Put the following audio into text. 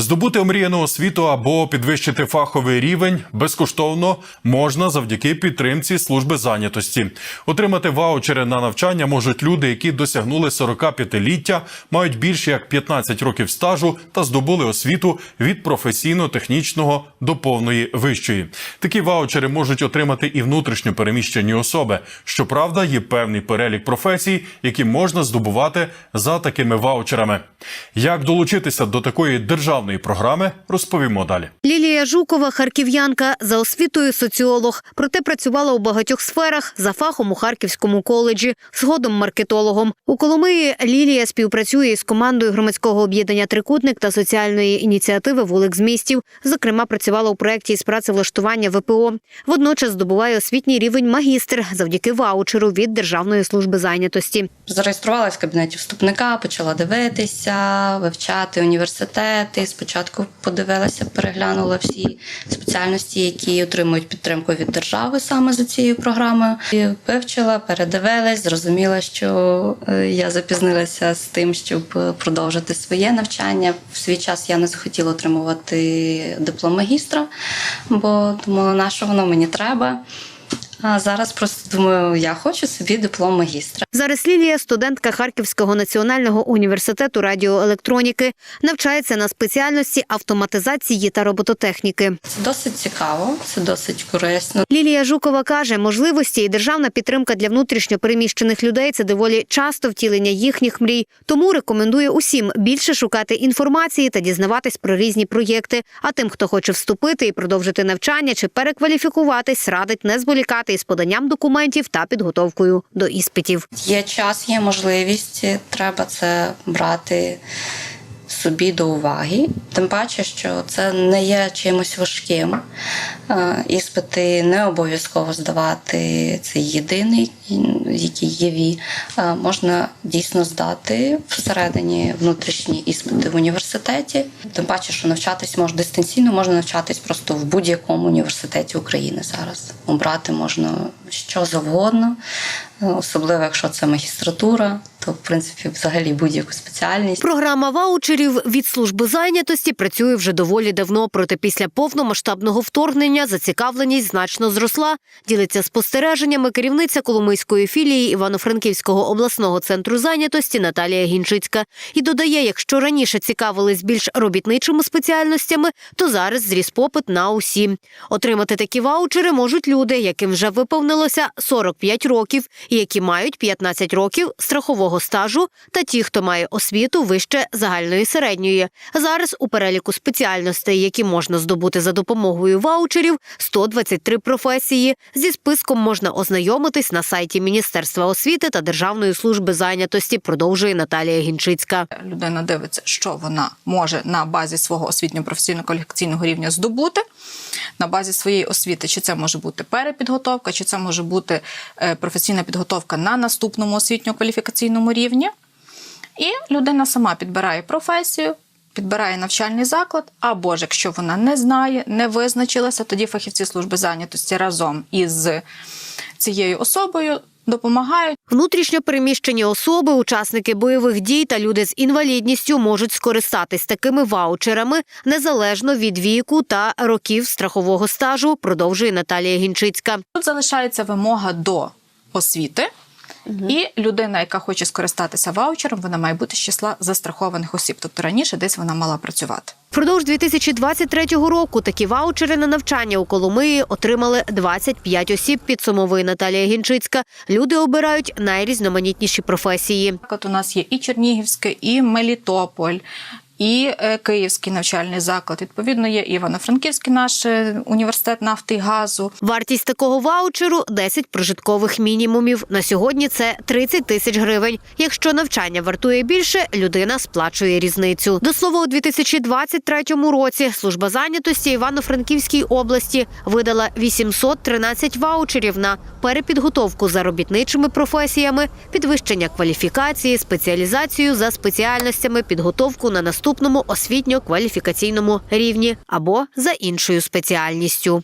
Здобути омріяну освіту або підвищити фаховий рівень безкоштовно можна завдяки підтримці служби зайнятості. Отримати ваучери на навчання можуть люди, які досягнули 45-ліття, мають більше як 15 років стажу та здобули освіту від професійно-технічного до повної вищої. Такі ваучери можуть отримати і внутрішньо переміщені особи. Щоправда, є певний перелік професій, які можна здобувати за такими ваучерами. Як долучитися до такої державної програми, розповімо далі. Лілія Жукова, харків'янка, за освітою соціолог, проте працювала у багатьох сферах за фахом у Харківському коледжі, згодом маркетологом. У Коломиї Лілія співпрацює із командою громадського об'єднання Трикутник та соціальної ініціативи Вулик з містів. Зокрема, працювала у проєкті із працевлаштування ВПО. Водночас здобуває освітній рівень магістр завдяки ваучеру від Державної служби зайнятості. Зареєструвалась в кабінеті вступника, почала дивитися, вивчати університети. Спочатку подивилася, переглянула всі спеціальності, які отримують підтримку від держави саме за цією програмою. Вивчила, передивилась, зрозуміла, що е, я запізнилася з тим, щоб продовжити своє навчання. В свій час я не захотіла отримувати диплом магістра, бо думала, на що воно мені треба. А зараз просто думаю, я хочу собі диплом магістра. Зараз Лілія студентка Харківського національного університету радіоелектроніки, навчається на спеціальності автоматизації та робототехніки. Це досить цікаво, це досить корисно. Лілія Жукова каже, можливості і державна підтримка для внутрішньо переміщених людей це доволі часто втілення їхніх мрій. Тому рекомендує усім більше шукати інформації та дізнаватись про різні проєкти. А тим, хто хоче вступити і продовжити навчання чи перекваліфікуватись, радить не зволікати із поданням документів та підготовкою до іспитів. Є час, є можливість, треба це брати собі до уваги. Тим паче, що це не є чимось важким. Е, Іспити не обов'язково здавати. Це єдиний, який є ві. Е, Можна дійсно здати всередині внутрішні іспити в університеті. Тим паче, що навчатись можна дистанційно, можна навчатись просто в будь-якому університеті України зараз. Обрати можна що завгодно, особливо якщо це магістратура, то в принципі взагалі будь-яку спеціальність. Програма ваучерів від служби зайнятості працює вже доволі давно. Проте після повномасштабного вторгнення зацікавленість значно зросла. Ділиться спостереженнями керівниця Коломийської філії Івано-Франківського обласного центру зайнятості Наталія Гінчицька. І додає, якщо раніше цікавились більш робітничими спеціальностями, то зараз зріс попит на усі. Отримати такі ваучери можуть люди, яким вже виповнилося 45 років, які мають 15 років страхового стажу, та ті, хто має освіту вище загальної середньої. Зараз у переліку спеціальностей, які можна здобути за допомогою ваучерів, 123 професії. Зі списком можна ознайомитись на сайті Міністерства освіти та Державної служби зайнятості. Продовжує Наталія Гінчицька. людина дивиться, що вона може на базі свого освітньо-професійно-кваліфікаційного рівня здобути. На базі своєї освіти, чи це може бути перепідготовка, чи це може бути е, професійна підготовка на наступному освітньо-кваліфікаційному рівні. І людина сама підбирає професію, підбирає навчальний заклад, або ж якщо вона не знає, не визначилася, тоді фахівці служби зайнятості разом із цією особою допомагають. Внутрішньо переміщені особи, учасники бойових дій та люди з інвалідністю можуть скористатись такими ваучерами незалежно від віку та років страхового стажу. Продовжує Наталія Гінчицька. Тут залишається вимога до освіти. І людина, яка хоче скористатися ваучером, вона має бути з числа застрахованих осіб. Тобто раніше десь вона мала працювати. Впродовж 2023 року такі ваучери на навчання у Коломиї отримали 25 осіб. Підсумовує Наталія Гінчицька. Люди обирають найрізноманітніші професії. От у нас є і Чернігівський, і Мелітополь, і е, Київський навчальний заклад. Відповідно, є Івано-Франківський наш е, університет нафти і газу. Вартість такого ваучеру 10 прожиткових мінімумів. На сьогодні це 30 тисяч гривень. Якщо навчання вартує більше, людина сплачує різницю. До слова, у 2023 році служба зайнятості Івано-Франківській області видала 813 ваучерів на перепідготовку за робітничими професіями, підвищення кваліфікації, спеціалізацію за спеціальностями, підготовку на наступному освітньо-кваліфікаційному рівні або за іншою спеціальністю.